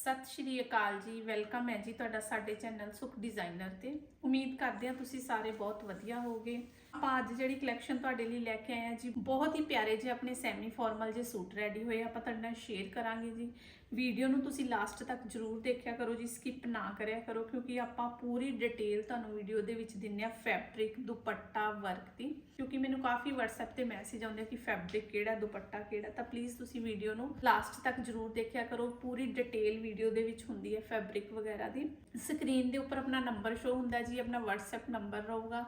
ਸਤਿ ਸ਼੍ਰੀ ਅਕਾਲ ਜੀ, ਵੈਲਕਮ ਹੈ ਜੀ ਤੁਹਾਡਾ ਸਾਡੇ ਚੈਨਲ ਸੁਖ ਡਿਜ਼ਾਈਨਰ ਤੇ। ਉਮੀਦ ਕਰਦੇ ਹਾਂ ਤੁਸੀਂ ਸਾਰੇ ਬਹੁਤ ਵਧੀਆ ਹੋਵੋਗੇ। ਆਪਾਂ ਅੱਜ ਜਿਹੜੀ ਕਲੈਕਸ਼ਨ ਤੁਹਾਡੇ ਲਈ ਲੈ ਕੇ ਆਏ ਹਾਂ ਜੀ, ਬਹੁਤ ਹੀ ਪਿਆਰੇ ਜੇ ਆਪਣੇ ਸੈਮੀ ਫਾਰਮਲ ਜੇ ਸੂਟ ਰੈਡੀ ਹੋਏ ਆਪਾਂ ਤੁਹਾਡੇ ਨਾਲ ਸ਼ੇਅਰ ਕਰਾਂਗੇ ਜੀ। ਵੀਡੀਓ ਨੂੰ ਤੁਸੀਂ ਲਾਸਟ ਤੱਕ ਜਰੂਰ ਦੇਖਿਆ ਕਰੋ ਜੀ ਸਕਿਪ ਨਾ ਕਰਿਆ ਕਰੋ, ਕਿਉਂਕਿ ਆਪਾਂ ਪੂਰੀ ਡਿਟੇਲ ਤੁਹਾਨੂੰ ਵੀਡੀਓ ਦੇ ਵਿੱਚ ਦਿੰਨੇ ਆ ਫੈਬਰਿਕ ਦੁਪੱਟਾ ਵਰਕ ਦੀ। ਕਿਉਂਕਿ ਮੈਨੂੰ ਕਾਫੀ WhatsApp ਤੇ ਮੈਸੇਜ ਆਉਂਦੇ ਕਿ ਫੈਬਰਿਕ ਕਿਹੜਾ, ਦੁਪੱਟਾ ਕਿਹੜਾ। ਤਾਂ ਪਲੀਜ਼ ਤੁਸੀਂ ਵੀਡੀਓ ਨੂੰ ਲਾਸਟ ਤੱਕ ਜਰੂਰ ਦੇਖਿਆ ਕਰੋ। ਪੂਰੀ ਡਿਟੇਲ ਵੀਡੀਓ ਦੇ ਵਿੱਚ ਹੁੰਦੀ ਹੈ ਫੈਬਰਿਕ ਵਗੈਰਾ ਦੀ। ਸਕਰੀਨ ਦੇ ਉੱਪਰ ਆਪਣਾ ਨੰਬਰ ਸ਼ੋ ਹੁੰਦਾ ਜੀ, ਆਪਣਾ WhatsApp ਨੰਬਰ ਰਹੂਗਾ।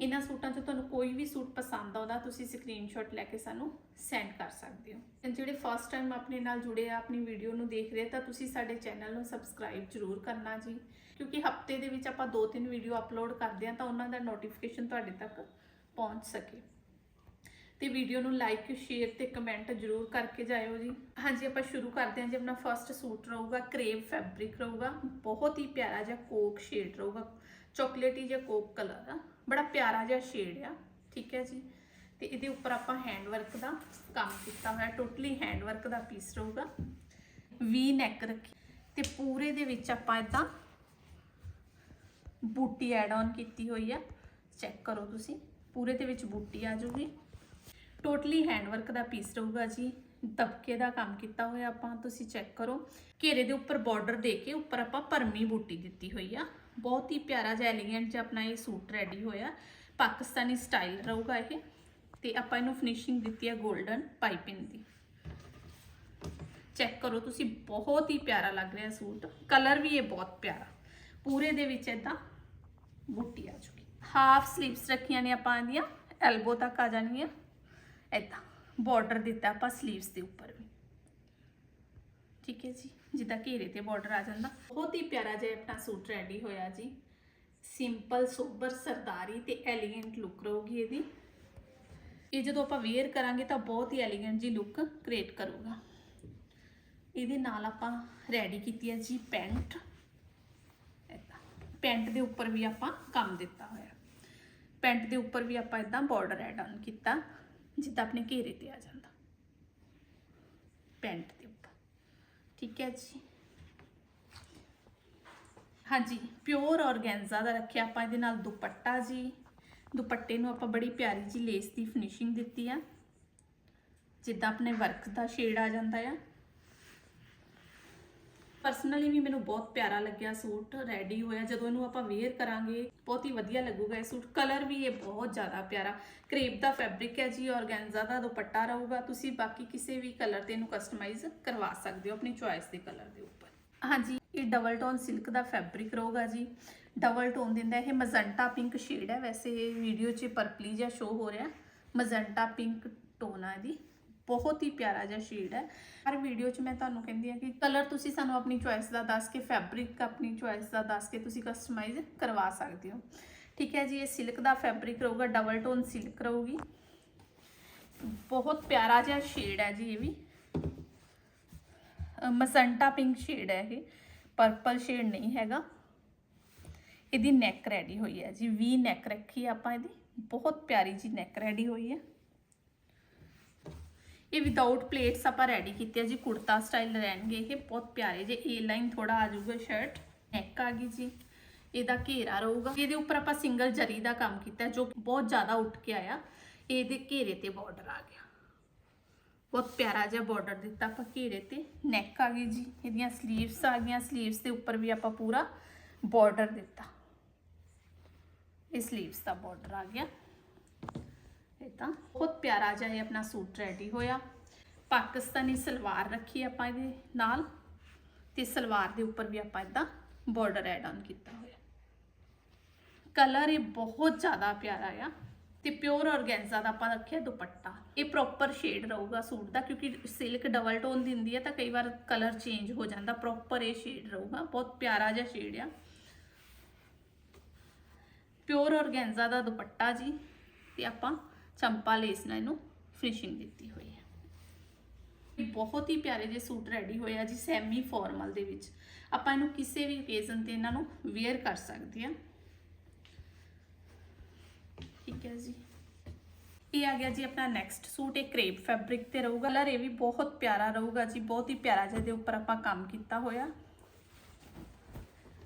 ਇਹਨਾਂ ਸੂਟਾਂ 'ਚੋਂ ਤੁਹਾਨੂੰ ਕੋਈ ਵੀ ਸੂਟ ਪਸੰਦ ਆਉਂਦਾ, ਤੁਸੀਂ ਸਕਰੀਨਸ਼ਾਟ ਲੈ ਕੇ ਸਾਨੂੰ ਸੈਂਡ ਕਰ ਸਕਦੇ ਹੋ। ਜਿਹੜੇ ਫਸਟ ਟਾਈਮ ਆਪਣੇ ਨਾਲ ਜੁੜੇ ਆ, ਆਪਣੀ ਵੀਡੀਓ ਨੂੰ ਦੇਖ ਰਹੇ ਤਾਂ ਤੁਸੀਂ ਸਾਡੇ ਚੈਨਲ ਨੂੰ ਸਬਸਕ੍ਰਾਈਬ ਜ਼ਰੂਰ ਕਰਨਾ ਜੀ। ਕਿਉਂਕਿ ਹਫ਼ਤੇ ਦੇ ਵਿੱਚ ਆਪਾਂ ਦੋ ਤਿੰਨ ਵੀਡੀਓ ਅਪਲੋਡ ਕਰਦੇ ਆ, ਤਾਂ ਉਹਨਾਂ ਦਾ ਨੋਟੀਫਿਕੇਸ਼ਨ ਤੁਹਾਡੇ ਤੱਕ ਪਹੁੰਚ ਸਕੇ। ਤੇ ਵੀਡੀਓ ਨੂੰ ਲਾਈਕ ਸ਼ੇਅਰ ਤੇ ਕਮੈਂਟ ਜ਼ਰੂਰ ਕਰਕੇ ਜਾਇਓ ਜੀ। ਹਾਂਜੀ, ਆਪਾਂ ਸ਼ੁਰੂ ਕਰਦੇ ਹਾਂ ਜੀ, ਆਪਣਾ ਫਰਸਟ ਸੂਟ ਰਹੂਗਾ ਕਰੇਵ ਫੈਬਰਿਕ ਰਹੂਗਾ। ਬਹੁਤ ਹੀ ਪਿਆਰਾ ਜਿਹਾ ਕੋਕ ਸ਼ੇਡ ਰਹੂਗਾ। ਚਾਕਲੇਟੀ ਜਿਹਾ ਕੋਕ ਕਲਰ ਆ। ਬੜਾ ਪਿਆਰਾ ਜਿਹਾ ਸ਼ੇਡ ਆ, ਠੀਕ ਹੈ ਜੀ। ਤੇ ਇਹਦੇ ਉੱਪਰ ਆਪਾਂ ਹੈਂਡ ਵਰਕ ਦਾ ਕੰਮ ਕੀਤਾ ਹੋਇਆ ਟੋਟਲੀ ਹੈਂਡ ਵਰਕ ਦਾ ਪੀਸ ਰਹੂਗਾ। ਵੀ ਨੈਕ ਰੱਖੀ। ਤੇ ਪੂਰੇ ਦੇ ਵਿੱਚ ਆਪਾਂ ਇਦਾਂ ਬੂਟੀ ਐਡ ਆਨ ਕੀਤੀ ਹੋਈ ਆ। ਚੈੱਕ ਕਰੋ ਤੁਸੀਂ। ਪੂਰੇ ਦੇ ਵਿੱਚ ਬੂਟੀ ਆ ਜੂਗੀ ਟੋਟਲੀ ਹੈਂਡ ਵਰਕ ਦਾ ਪੀਸ ਰਹੂਗਾ ਜੀ। ਦਬਕੇ ਦਾ ਕੰਮ ਕੀਤਾ ਹੋਇਆ ਆਪਾਂ, ਤੁਸੀਂ ਚੈੱਕ ਕਰੋ। ਘੇਰੇ ਦੇ ਉੱਪਰ ਬਾਰਡਰ ਦੇ ਕੇ ਉੱਪਰ ਆਪਾਂ ਪਰਮੀ ਬੂਟੀ ਦਿੱਤੀ ਹੋਈ ਆ। ਬਹੁਤ ਹੀ ਪਿਆਰਾ ਜਿਹਾ ਐਲੀਗੈਂਟ ਜਿਹਾ ਆਪਣਾ ਇਹ ਸੂਟ ਰੈਡੀ ਹੋਇਆ। ਪਾਕਿਸਤਾਨੀ ਸਟਾਈਲ ਰਹੂਗਾ ਇਹ। ਤੇ ਆਪਾਂ ਇਹਨੂੰ ਫਿਨਿਸ਼ਿੰਗ ਦਿੱਤੀ ਹੈ 골ਡਨ ਪਾਈਪਿੰਗ ਦੀ। ਚੈੱਕ ਕਰੋ ਤੁਸੀਂ, ਬਹੁਤ ਹੀ ਪਿਆਰਾ ਲੱਗ ਰਿਹਾ ਸੂਟ। ਕਲਰ ਵੀ ਇਹ ਬਹੁਤ ਪਿਆਰਾ। ਪੂਰੇ ਦੇ ਵਿੱਚ ਇਦਾਂ ਬੂਟੀ ਆ ਚੁੱਕੀ ਹਾਫ ਸਲੀਵਸ ਰੱਖੀਆਂ ਨੇ ਆਪਾਂ ਇਹਦੀਆਂ ਐਲਬੋ ਤੱਕ ਆ ਜਾਣਗੀਆਂ। ਇਦਾਂ ਬਾਰਡਰ ਦਿੱਤਾ ਆਪਾਂ ਸਲੀਵਸ ਦੇ ਉੱਪਰ ਵੀ। ਠੀਕ ਹੈ ਜੀ, ਜਿੱਦਾਂ ਘੇਰੇ ਤੇ ਬਾਰਡਰ ਆ ਜਾਂਦਾ। ਬਹੁਤ ਹੀ ਪਿਆਰਾ ਜਿਹਾ ਆਪਣਾ ਸੂਟ ਰੈਡੀ ਹੋਇਆ ਜੀ। ਸਿੰਪਲ ਸੋਬਰ ਸਰਦਾਰੀ ਤੇ ਐਲੀਗੈਂਟ ਲੁੱਕ ਰਹੂਗੀ ਇਹਦੀ। ਇਹ ਜਦੋਂ ਆਪਾਂ ਵੇਅਰ ਕਰਾਂਗੇ ਤਾਂ ਬਹੁਤ ਹੀ ਐਲੀਗੈਂਟ ਜੀ ਲੁੱਕ ਕ੍ਰੀਏਟ ਕਰੂਗਾ। ਇਹਦੇ ਨਾਲ ਆਪਾਂ ਰੈਡੀ ਕੀਤੀ ਹੈ ਜੀ ਪੈਂਟ। ਏਦਾਂ ਪੈਂਟ ਦੇ ਉੱਪਰ ਵੀ ਆਪਾਂ ਕੰਮ ਦਿੱਤਾ ਹੋਇਆ। ਪੈਂਟ ਦੇ ਉੱਪਰ ਵੀ ਆਪਾਂ ਇਦਾਂ ਬਾਰਡਰ ਐਡ ਆਨ ਕੀਤਾ, ਜਿੱਦਾਂ ਆਪਣੇ ਘੇਰੇ ਤੇ ਆ ਜਾਂਦਾ। ਪੈਂਟ ਠੀਕ ਹੈ ਜੀ। ਹਾਂਜੀ ਪਿਓਰ ਔਰਗੈਂਜ਼ਾ ਦਾ ਰੱਖਿਆ ਆਪਾਂ ਇਹਦੇ ਨਾਲ ਦੁਪੱਟਾ ਜੀ। ਦੁਪੱਟੇ ਨੂੰ ਆਪਾਂ ਬੜੀ ਪਿਆਰੀ ਜੀ ਲੇਸ ਦੀ ਫਿਨਿਸ਼ਿੰਗ ਦਿੱਤੀ ਆ। ਜਿੱਦਾਂ ਆਪਣੇ ਵਰਕ ਦਾ ਸ਼ੇਡ ਆ ਜਾਂਦਾ ਆ। ਪਰਸਨਲੀ ਵੀ ਮੈਨੂੰ ਬਹੁਤ ਪਿਆਰਾ ਲੱਗਿਆ ਸੂਟ ਰੈਡੀ ਹੋਇਆ। ਜਦੋਂ ਇਹਨੂੰ ਆਪਾਂ ਵੇਅਰ ਕਰਾਂਗੇ, ਬਹੁਤ ਹੀ ਵਧੀਆ ਲੱਗੂਗਾ ਇਹ ਸੂਟ। ਕਲਰ ਵੀ ਇਹ ਬਹੁਤ ਜ਼ਿਆਦਾ ਪਿਆਰਾ। ਕਰੇਪ ਦਾ ਫੈਬਰਿਕ ਹੈ ਜੀ ਔਰਗੈਂਜ਼ਾ ਦਾ ਦੁਪੱਟਾ ਰਹੂਗਾ। ਤੁਸੀਂ ਬਾਕੀ ਕਿਸੇ ਵੀ ਕਲਰ ਤੇ ਇਹਨੂੰ ਕਸਟਮਾਈਜ਼ ਕਰਵਾ ਸਕਦੇ ਹੋ, ਆਪਣੀ ਚੁਆਇਸ ਦੇ ਕਲਰ ਦੇ ਉੱਪਰ। ਹਾਂਜੀ, ਇਹ ਡਬਲ ਟੋਨ ਸਿਲਕ ਦਾ ਫੈਬਰਿਕ ਰਹੂਗਾ ਜੀ। ਡਬਲ ਟੋਨ ਦਿੰਦਾ ਇਹ। ਮਜ਼ੰਟਾ ਪਿੰਕ ਸ਼ੇਡ ਹੈ। ਵੈਸੇ ਵੀਡੀਓ 'ਚ ਪਰਪਲੀ ਜਿਹਾ ਸ਼ੋ ਹੋ ਰਿਹਾ। ਮਜ਼ੰਟਾ ਪਿੰਕ ਟੋਨ ਆ ਇਹਦੀ। ਬਹੁਤ ਹੀ ਪਿਆਰਾ ਜਿਹਾ ਸ਼ੇਡ ਹੈ। ਹਰ ਵੀਡੀਓ 'ਚ ਮੈਂ ਤੁਹਾਨੂੰ ਕਹਿੰਦੀ ਆ ਕਿ ਕਲਰ ਤੁਸੀਂ ਸਾਨੂੰ ਆਪਣੀ ਚੁਆਇਸ ਦਾ ਦੱਸ ਕੇ ਫੈਬਰਿਕ ਆਪਣੀ ਚੁਆਇਸ ਦਾ ਦੱਸ ਕੇ ਤੁਸੀਂ ਕਸਟਮਾਈਜ਼ ਕਰਵਾ ਸਕਦੇ ਹੋ। ਠੀਕ ਹੈ ਜੀ, ਇਹ ਸਿਲਕ ਦਾ ਫੈਬਰਿਕ ਰਹੂਗਾ ਡਬਲ ਟੋਨ ਸਿਲਕ ਰਹੂਗੀ। ਬਹੁਤ ਪਿਆਰਾ ਜਿਹਾ ਸ਼ੇਡ ਹੈ ਜੀ ਇਹ ਵੀ। ਮਸੰਟਾ ਪਿੰਕ ਸ਼ੇਡ ਹੈ ਇਹ ਪਰਪਲ ਸ਼ੇਡ ਨਹੀਂ ਹੈਗਾ। ਇਹਦੀ ਨੈਕ ਰੈਡੀ ਹੋਈ ਹੈ ਜੀ, ਵੀ ਨੈਕ ਰੱਖੀ ਆਪਾਂ ਇਹਦੀ। ਬਹੁਤ ਪਿਆਰੀ ਜੀ ਨੈਕ ਰੈਡੀ ਹੋਈ ਹੈ। ये विदाउट प्लेट्स आप रेडी किए जी कुर्ता स्टाइल रहने ये बहुत प्यारे जे ए लाइन थोड़ा आ जूगा शर्ट नैक आ गई जी एद घेरा रहूगा ये उपर आप सिंगल जरी का काम किया जो बहुत ज़्यादा उठ के आया ये घेरे पर बॉर्डर आ गया बहुत प्यारा जहा बॉर्डर दिता आप घेरे पर नैक आ गई जी ए स्लीवस आ गई स्लीवस के उपर भी आप पूरा बॉर्डर दिता स्लीवस का बॉर्डर आ गया ਇਹ ਬਹੁਤ ਪਿਆਰਾ ਜਿਹਾ ਇਹ ਆਪਣਾ ਸੂਟ ਰੈਡੀ ਹੋਇਆ। ਪਾਕਿਸਤਾਨੀ ਸਲਵਾਰ ਰੱਖੀ ਆਪਾਂ ਇਹਦੇ ਨਾਲ ਤੇ ਸਲਵਾਰ ਦੇ ਉੱਪਰ ਵੀ ਆਪਾਂ ਇਦਾਂ ਬਾਰਡਰ ਐਡ ਆਨ ਕੀਤਾ ਹੋਇਆ। ਕਲਰ ਇਹ ਬਹੁਤ ਜ਼ਿਆਦਾ ਪਿਆਰਾ ਆ ਤੇ ਪਿਓਰ ਔਰਗੈਂਜ਼ਾ ਦਾ ਆਪਾਂ ਰੱਖਿਆ ਦੁਪੱਟਾ। ਇਹ ਪ੍ਰੋਪਰ ਸ਼ੇਡ ਰਹੂਗਾ ਸੂਟ ਦਾ ਕਿਉਂਕਿ ਸਿਲਕ ਡਬਲ ਟੋਨ ਦਿੰਦੀ ਹੈ ਤਾਂ ਕਈ ਵਾਰ ਕਲਰ ਚੇਂਜ ਹੋ ਜਾਂਦਾ ਪ੍ਰੋਪਰ ਇਹ ਸ਼ੇਡ ਰਹੂਗਾ। ਬਹੁਤ ਪਿਆਰਾ ਜਿਹਾ ਸ਼ੇਡ ਆ। ਪਿਓਰ ਔਰਗੈਂਜ਼ਾ ਦਾ ਦੁਪੱਟਾ ਜੀ ਤੇ ਆਪਾਂ ਚੰਪਾ ਲੇਸ ਨਾਲ ਇਹਨੂੰ ਫਿਨਿਸ਼ਿੰਗ ਦਿੱਤੀ ਹੋਈ ਹੈ। ਇਹ ਬਹੁਤ ਹੀ ਪਿਆਰੇ ਜਿਹੇ ਸੂਟ ਰੈਡੀ ਹੋਏ ਆ ਜੀ ਸੈਮੀ ਫਾਰਮਲ ਦੇ ਵਿੱਚ। ਆਪਾਂ ਇਹਨੂੰ ਕਿਸੇ ਵੀ ਓਕੇਜ਼ਨ ਤੇ ਇਹਨਾਂ ਨੂੰ ਵੇਅਰ ਕਰ ਸਕਦੇ ਆ ਠੀਕ ਹੈ ਜੀ। ਇਹ ਆ ਗਿਆ ਜੀ ਆਪਣਾ ਨੈਕਸਟ ਸੂਟ, ਇਹ ਕ੍ਰੇਪ ਫੈਬਰਿਕ ਤੇ ਰਹੂਗਾ। ਕਲਰ ਇਹ ਵੀ ਬਹੁਤ ਪਿਆਰਾ ਰਹੂਗਾ ਜੀ, ਬਹੁਤ ਹੀ ਪਿਆਰਾ ਜਿਹਦੇ ਉੱਪਰ ਆਪਾਂ ਕੰਮ ਕੀਤਾ ਹੋਇਆ।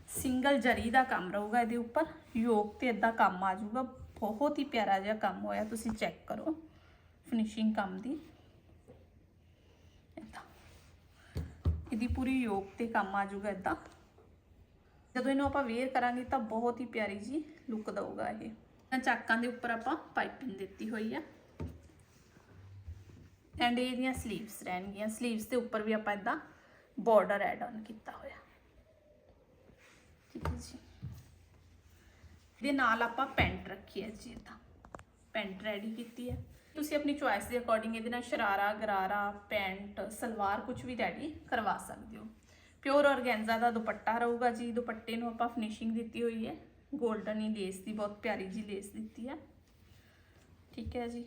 ਸਿੰਗਲ ਜਰੀ ਦਾ ਕੰਮ ਰਹੂਗਾ ਇਹਦੇ ਉੱਪਰ, ਯੋਕ ਤੇ ਇਦਾਂ ਕੰਮ ਆ ਜਾਊਗਾ। ਬਹੁਤ ਹੀ ਪਿਆਰਾ ਜਿਹਾ ਕੰਮ ਹੋਇਆ, ਤੁਸੀਂ ਚੈੱਕ ਕਰੋ ਫਿਨਿਸ਼ਿੰਗ ਕੰਮ ਦੀ। ਏਦਾਂ। ਇਹਦੀ ਪੂਰੀ ਯੋਗ ਤੇ ਕੰਮ ਆ ਜਾਊਗਾ ਇਦਾਂ ਜਦੋਂ ਇਹਨੂੰ ਆਪਾਂ ਵੇਅਰ ਕਰਾਂਗੇ ਤਾਂ ਬਹੁਤ ਹੀ ਪਿਆਰੀ ਜੀ ਲੁੱਕ ਦਊਗਾ ਇਹ। ਚਾਕਾਂ ਦੇ ਉੱਪਰ ਆਪਾਂ ਪਾਈਪਿੰਗ ਦਿੱਤੀ ਹੋਈ ਆ। ਐਂਡ ਇਹਦੀਆਂ 슬ੀਵਸ ਰਹਿਣਗੀਆਂ। 슬ੀਵਸ ਦੇ ਉੱਪਰ ਵੀ ਆਪਾਂ ਇਦਾਂ ਬਾਰਡਰ ਐਡ ਆਨ ਕੀਤਾ ਹੋਇਆ। ਠੀਕ ਹੈ ਜੀ। ਦੇ ਨਾਲ ਆਪਾਂ ਪੈਂਟ ਰੱਖੀ ਹੈ ਜੀ ਇਹਦਾ ਪੈਂਟ ਰੈਡੀ ਕੀਤੀ ਹੈ। ਤੁਸੀਂ ਆਪਣੀ ਚੁਆਇਸ ਦੇ ਅਕੋਰਡਿੰਗ ਇਹਦੇ ਨਾਲ ਸ਼ਰਾਰਾ, ਗਰਾਰਾ, ਪੈਂਟ, ਸਲਵਾਰ ਕੁਝ ਵੀ ਰੈਡੀ ਕਰਵਾ ਸਕਦੇ ਹੋ। ਪਿਓਰ ਔਰਗੈਂਜ਼ਾ ਦਾ ਦੁਪੱਟਾ ਰਹੂਗਾ ਜੀ। ਦੁਪੱਟੇ ਨੂੰ ਆਪਾਂ ਫਿਨਿਸ਼ਿੰਗ ਦਿੱਤੀ ਹੋਈ ਹੈ। 골ਡਨ ਹੀ ਲੇਸ ਦੀ, ਬਹੁਤ ਪਿਆਰੀ ਜੀ ਲੇਸ ਦਿੱਤੀ ਹੈ। ਠੀਕ ਹੈ ਜੀ।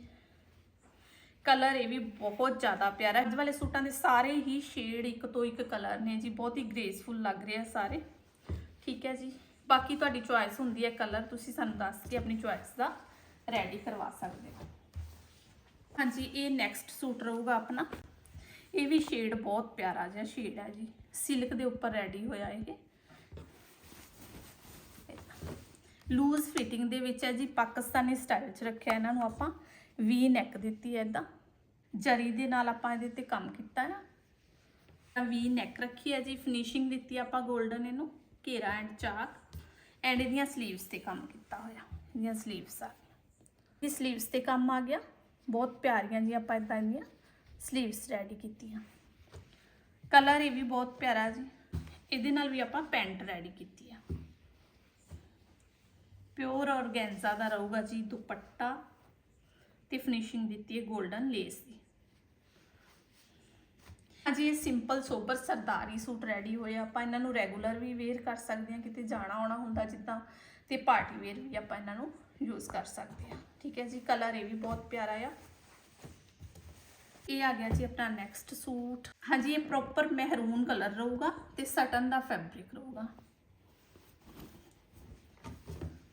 ਕਲਰ ਇਹ ਵੀ ਬਹੁਤ ਜ਼ਿਆਦਾ ਪਿਆਰਾ ਅੱਜ ਵਾਲੇ ਸੂਟਾਂ ਦੇ ਸਾਰੇ ਹੀ ਸ਼ੇਡ ਇੱਕ ਤੋਂ ਇੱਕ ਕਲਰ ਨੇ ਜੀ। ਬਹੁਤ ਹੀ ਗ੍ਰੇਸਫੁਲ ਲੱਗ ਰਹੇ ਆ ਸਾਰੇ। ਠੀਕ ਹੈ ਜੀ। ਬਾਕੀ ਤੁਹਾਡੀ ਚੁਆਇਸ ਹੁੰਦੀ ਹੈ ਕਲਰ ਤੁਸੀਂ ਸਾਨੂੰ ਦੱਸ ਕੇ ਆਪਣੀ ਚੁਆਇਸ ਦਾ ਰੈਡੀ ਕਰਵਾ ਸਕਦੇ ਹੋ। ਹਾਂਜੀ, ਇਹ ਨੈਕਸਟ ਸੂਟ ਰਹੂਗਾ ਆਪਣਾ। ਇਹ ਵੀ ਸ਼ੇਡ ਬਹੁਤ ਪਿਆਰਾ ਜਿਹਾ ਸ਼ੇਡ ਹੈ ਜੀ। ਸਿਲਕ ਦੇ ਉੱਪਰ ਰੈਡੀ ਹੋਇਆ ਇਹ। ਲੂਜ਼ ਫਿਟਿੰਗ ਦੇ ਵਿੱਚ ਹੈ ਜੀ, ਪਾਕਿਸਤਾਨੀ ਸਟਾਈਲ 'ਚ ਰੱਖਿਆ ਇਹਨਾਂ ਨੂੰ ਆਪਾਂ। ਵੀ ਨੈਕ ਦਿੱਤੀ ਹੈ ਇਦਾਂ ਜਰੀ ਦੇ ਨਾਲ ਆਪਾਂ ਇਹਦੇ ਤੇ ਕੰਮ ਕੀਤਾ ਹੈ ਨਾ ਵੀ ਨੈਕ ਰੱਖੀ ਹੈ ਜੀ। ਫਿਨਿਸ਼ਿੰਗ ਦਿੱਤੀ ਆਪਾਂ 골ਡਨ ਇਹਨੂੰ। ਘੇਰਾ ਐਂਡ ਚਾਕ। ਐਂਡ ਇਹਦੀਆਂ ਸਲੀਵਸ ਤੇ ਕੰਮ ਕੀਤਾ ਹੋਇਆ, ਇਹਦੀਆਂ ਸਲੀਵਸ ਆ ਗਈਆਂ। ਇਹ ਸਲੀਵਸ ਤੇ ਕੰਮ ਆ ਗਿਆ, ਬਹੁਤ ਪਿਆਰੀਆਂ ਜੀ ਆਪਾਂ ਇਦਾਂ ਦੀਆਂ ਸਲੀਵਸ ਰੈਡੀ ਕੀਤੀਆਂ। ਕਲਰ ਇਹ ਵੀ ਬਹੁਤ ਪਿਆਰਾ ਜੀ, ਇਹਦੇ ਨਾਲ ਵੀ ਆਪਾਂ ਪੈਂਟ ਰੈਡੀ ਕੀਤੀ ਆ। ਪਿਓਰ ਔਰਗੈਂਜ਼ਾ ਦਾ ਰਹੂਗਾ ਜੀ ਦੁਪੱਟਾ ਤੇ ਫਿਨਿਸ਼ਿੰਗ ਦਿੱਤੀ ਹੈ 골ਡਨ ਲੇਸ ਦੀ। ਹਾਂਜੀ ਇਹ ਸਿੰਪਲ ਸੋਬਰ ਸਰਦਾਰੀ ਸੂਟ ਰੈਡੀ ਹੋਏ ਆ। ਆਪਾਂ ਇਹਨਾਂ ਨੂੰ ਰੈਗੂਲਰ ਵੀ ਵੇਅਰ ਕਰ ਸਕਦੇ ਹਾਂ, ਕਿਤੇ ਜਾਣਾ ਆਉਣਾ ਹੁੰਦਾ ਜਿੱਦਾਂ, ਤੇ ਪਾਰਟੀ ਵੇਅਰ ਵੀ ਆਪਾਂ ਇਹਨਾਂ ਨੂੰ ਯੂਜ਼ ਕਰ ਸਕਦੇ ਹਾਂ। ਠੀਕ ਹੈ ਜੀ ਕਲਰ ਇਹ ਵੀ ਬਹੁਤ ਪਿਆਰਾ ਆ। ਇਹ ਆ ਗਿਆ ਜੀ ਆਪਣਾ ਨੈਕਸਟ ਸੂਟ। ਹਾਂਜੀ, ਇਹ ਪ੍ਰੋਪਰ ਮਹਿਰੂਨ ਕਲਰ ਰਹੂਗਾ ਤੇ ਸਟਨ ਦਾ ਫੈਬਰਿਕ ਰਹੂਗਾ।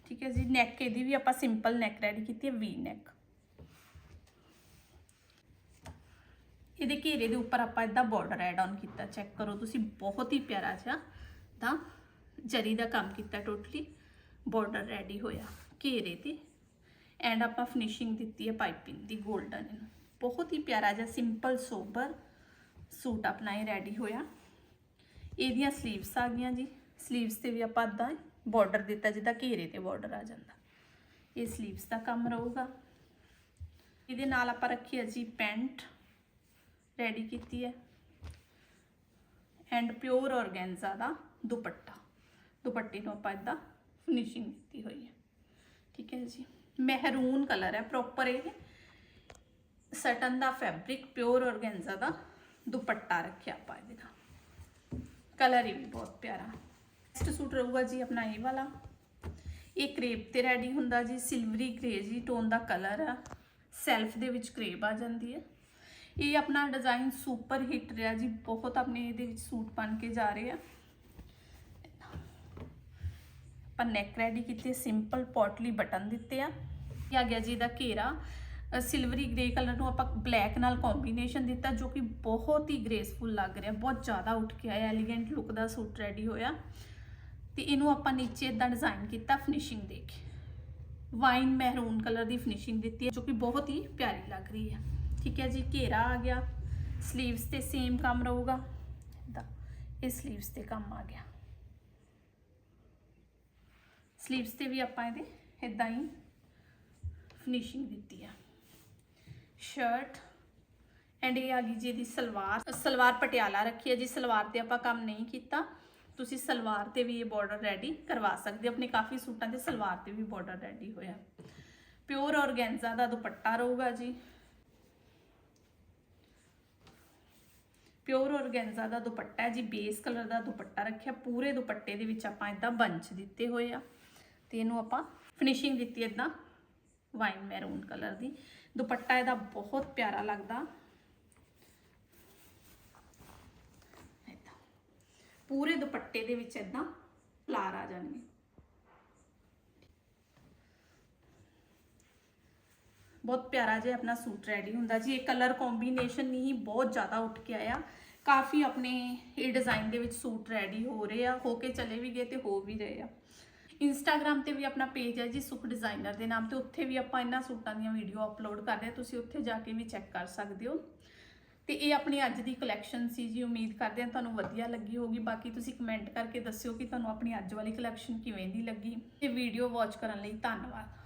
ਠੀਕ ਹੈ ਜੀ ਨੈਕ ਇਹਦੀ ਵੀ ਆਪਾਂ ਸਿੰਪਲ ਨੈਕ ਰੈਡੀ ਕੀਤੀ ਹੈ ਵੀ ਨੈਕ ਇਹਦੇ ਘੇਰੇ ਦੇ ਉੱਪਰ ਆਪਾਂ ਇਦਾਂ ਬਾਰਡਰ ਐਡ ਆਨ ਕੀਤਾ ਚੈੱਕ ਕਰੋ, ਤੁਸੀਂ ਬਹੁਤ ਹੀ ਪਿਆਰਾ ਜਿਹਾ ਤਾਂ ਜਰੀ ਦਾ ਕੰਮ ਕੀਤਾ ਟੋਟਲੀ ਬਾਰਡਰ ਰੈਡੀ ਹੋਇਆ ਘੇਰੇ ਤੇ। ਐਂਡ ਆਪਾਂ ਫਿਨਿਸ਼ਿੰਗ ਦਿੱਤੀ ਹੈ ਪਾਈਪਿੰਗ ਦੀ 골ਡਨ ਬਹੁਤ ਹੀ ਪਿਆਰਾ ਜਿਹਾ ਸਿੰਪਲ ਸੋਬਰ ਸੂਟ ਆਪਣਾ ਇਹ ਰੈਡੀ ਹੋਇਆ। ਇਹਦੀਆਂ ਸਲੀਵਸ ਆ ਗਈਆਂ ਜੀ। ਸਲੀਵਸ ਤੇ ਵੀ ਆਪਾਂ ਅੱਧਾ ਬਾਰਡਰ ਦਿੱਤਾ, ਜਿੱਦਾਂ ਘੇਰੇ ਤੇ ਬਾਰਡਰ ਆ ਜਾਂਦਾ। ਇਹ ਸਲੀਵਸ ਦਾ ਕੰਮ ਰਹੂਗਾ। ਇਹਦੇ ਨਾਲ ਆਪਾਂ ਰੱਖੀ ਹੈ ਜੀ ਪੈਂਟ। ਰੈਡੀ ਕੀਤੀ ਹੈ। ਐਂਡ ਪਿਓਰ ਔਰਗੈਂਜ਼ਾ ਦਾ ਦੁਪੱਟਾ। ਦੁਪੱਟੇ ਨੂੰ ਆਪਾਂ ਇਦਾਂ ਫਿਨਿਸ਼ਿੰਗ ਦਿੱਤੀ ਹੋਈ ਹੈ। ਠੀਕ ਹੈ ਜੀ। ਮਹਿਰੂਨ ਕਲਰ ਹੈ ਪ੍ਰੋਪਰ ਇਹ। ਸਟਨ ਦਾ ਫੈਬਰਿਕ ਪਿਓਰ ਔਰਗੈਂਜ਼ਾ ਦਾ ਦੁਪੱਟਾ ਰੱਖਿਆ ਆਪਾਂ ਇਹਦੇ ਨਾਲ। ਕਲਰ ਇਹ ਵੀ ਬਹੁਤ ਪਿਆਰਾ। ਨੈਕਸਟ ਸੂਟ ਰਹੂਗਾ ਜੀ ਆਪਣਾ ਇਹ ਵਾਲਾ। ਇਹ ਕ੍ਰੇਪ ਤੇ ਰੈਡੀ ਹੁੰਦਾ ਜੀ ਸਿਲਵਰੀ ਗ੍ਰੇ ਜੀ ਟੋਨ ਦਾ ਕਲਰ ਆ। ਸੈਲਫ ਦੇ ਵਿੱਚ ਕ੍ਰੇਪ ਆ ਜਾਂਦੀ ਹੈ। ਇਹ ਆਪਣਾ ਡਿਜ਼ਾਈਨ ਸੁਪਰ ਹਿੱਟ ਰਿਹਾ ਜੀ, ਬਹੁਤ ਆਪਣੇ ਇਹਦੇ ਵਿੱਚ ਸੂਟ ਬਣ ਕੇ ਜਾ ਰਹੇ ਆ। ਆਪਾਂ ਨੈਕ ਰੈਡੀ ਕੀਤੇ ਸਿੰਪਲ ਪੋਟਲੀ ਬਟਨ ਦਿੱਤੇ ਆ। ਇਹ ਆ ਗਿਆ ਜੀ ਇਹਦਾ ਘੇਰਾ। ਸਿਲਵਰੀ ਗ੍ਰੇ ਕਲਰ ਨੂੰ ਆਪਾਂ ਬਲੈਕ ਨਾਲ ਕੰਬੀਨੇਸ਼ਨ ਦਿੱਤਾ, ਜੋ ਕਿ ਬਹੁਤ ਹੀ ਗ੍ਰੇਸਫੁਲ ਲੱਗ ਰਿਹਾ। ਬਹੁਤ ਜ਼ਿਆਦਾ ਉੱਠ ਕੇ ਆਇਆ ਐਲੀਗੈਂਟ ਲੁੱਕ ਦਾ ਸੂਟ ਰੈਡੀ ਹੋਇਆ। ਤੇ ਇਹਨੂੰ ਆਪਾਂ ਨੀਚੇ ਇਦਾਂ ਡਿਜ਼ਾਈਨ ਕੀਤਾ ਫਿਨਿਸ਼ਿੰਗ ਦੇ ਕੇ ਵਾਈਨ ਮਹਿਰੂਨ ਕਲਰ ਦੀ ਫਿਨਿਸ਼ਿੰਗ ਦਿੱਤੀ ਹੈ, ਜੋ ਕਿ ਬਹੁਤ ਹੀ ਪਿਆਰੀ ਲੱਗ ਰਹੀ ਹੈ। ਠੀਕ ਹੈ ਜੀ, ਘੇਰਾ ਆ ਗਿਆ। 슬ੀਵਸ ਤੇ ਸੇਮ ਕੰਮ ਰਹੂਗਾ। ਇਦਾਂ ਇਹ 슬ੀਵਸ ਤੇ ਕੰਮ ਆ ਗਿਆ। 슬ੀਵਸ ਤੇ ਵੀ ਆਪਾਂ ਇਹਦੇ ਇਦਾਂ ਹੀ ਫਿਨਿਸ਼ਿੰਗ ਦਿੱਤੀ ਆ। ਸ਼ਰਟ ਐਂਡ ਇਹ ਆ ਗਈ ਜੀ ਇਹਦੀ ਸਲਵਾਰ। ਸਲਵਾਰ ਪਟਿਆਲਾ ਰੱਖੀ ਹੈ ਜੀ, ਸਲਵਾਰ ਤੇ ਆਪਾਂ ਕੰਮ ਨਹੀਂ ਕੀਤਾ। ਤੁਸੀਂ ਸਲਵਾਰ ਤੇ ਵੀ ਇਹ ਬਾਰਡਰ ਰੈਡੀ ਕਰਵਾ ਸਕਦੇ ਆਪਣੇ ਕਾਫੀ ਸੂਟਾਂ ਤੇ ਸਲਵਾਰ ਤੇ ਵੀ ਬਾਰਡਰ ਰੈਡੀ ਹੋਇਆ। ਪਿਓਰ ਔਰਗੈਂਜ਼ਾ ਦਾ ਦੁਪੱਟਾ ਰਹੂਗਾ ਜੀ। ਪਿਓਰ ਔਰਗੈਂਜ਼ਾ ਦਾ ਦੁਪੱਟਾ ਹੈ ਜੀ ਬੇਸ ਕਲਰ ਦਾ ਦੁਪੱਟਾ ਰੱਖਿਆ, ਪੂਰੇ ਦੁਪੱਟੇ ਦੇ ਵਿੱਚ ਆਪਾਂ ਇਦਾਂ ਬੰਚ ਦਿੱਤੇ ਹੋਏ ਆ। ਤੇ ਇਹਨੂੰ ਆਪਾਂ ਫਿਨਿਸ਼ਿੰਗ ਦਿੱਤੀ ਇਦਾਂ ਵਾਈਨ ਮੈਰੂਨ ਕਲਰ ਦੀ। ਦੁਪੱਟਾ ਇਹਦਾ ਬਹੁਤ ਪਿਆਰਾ ਲੱਗਦਾ। ਏਦਾਂ। ਪੂਰੇ ਦੁਪੱਟੇ ਦੇ ਵਿੱਚ ਇਦਾਂ ਫਲਾਰ ਆ ਜਾਣਗੇ। ਬਹੁਤ ਪਿਆਰਾ ਜਿਹਾ ਆਪਣਾ ਸੂਟ ਰੈਡੀ ਹੁੰਦਾ ਜੀ। ਇਹ ਕਲਰ ਕੰਬੀਨੇਸ਼ਨ ਨਹੀਂ ਬਹੁਤ ਜ਼ਿਆਦਾ ਉੱਠ ਕੇ ਆਇਆ। ਕਾਫੀ ਆਪਣੇ ਇਹ ਡਿਜ਼ਾਈਨ ਦੇ ਵਿੱਚ ਸੂਟ ਰੈਡੀ ਹੋ ਰਹੇ ਆ। ਹੋ ਕੇ ਚਲੇ ਵੀ ਗਏ ਤੇ ਹੋ ਵੀ ਰਹੇ ਆ। ਇੰਸਟਾਗ੍ਰam ਤੇ ਵੀ ਆਪਣਾ ਪੇਜ ਹੈ ਜੀ, ਸੁਖ ਡਿਜ਼ਾਈਨਰ ਦੇ ਨਾਮ ਤੇ। ਉੱਥੇ ਵੀ ਆਪਾਂ ਇਹਨਾਂ ਸੂਟਾਂ ਦੀਆਂ ਵੀਡੀਓ ਅਪਲੋਡ ਕਰਦੇ ਰਹੇ ਹਾਂ ਤੁਸੀਂ ਉੱਥੇ ਜਾ ਕੇ ਵੀ ਚੈੱਕ ਕਰ ਸਕਦੇ ਹੋ। ਤੇ ਇਹ ਆਪਣੀ ਅੱਜ ਦੀ ਕਲੈਕਸ਼ਨ ਸੀ ਜੀ। ਉਮੀਦ ਕਰਦੇ ਹਾਂ ਤੁਹਾਨੂੰ ਵਧੀਆ ਲੱਗੀ ਹੋਗੀ ਬਾਕੀ ਤੁਸੀਂ ਕਮੈਂਟ ਕਰਕੇ ਦੱਸਿਓ ਕਿ ਤੁਹਾਨੂੰ ਆਪਣੀ ਅੱਜ ਵਾਲੀ ਕਲੈਕਸ਼ਨ ਕਿਵੇਂ ਦੀ ਲੱਗੀ। ਤੇ ਵੀਡੀਓ ਵਾਚ ਕਰਨ ਲਈ ਧੰਨਵਾਦ।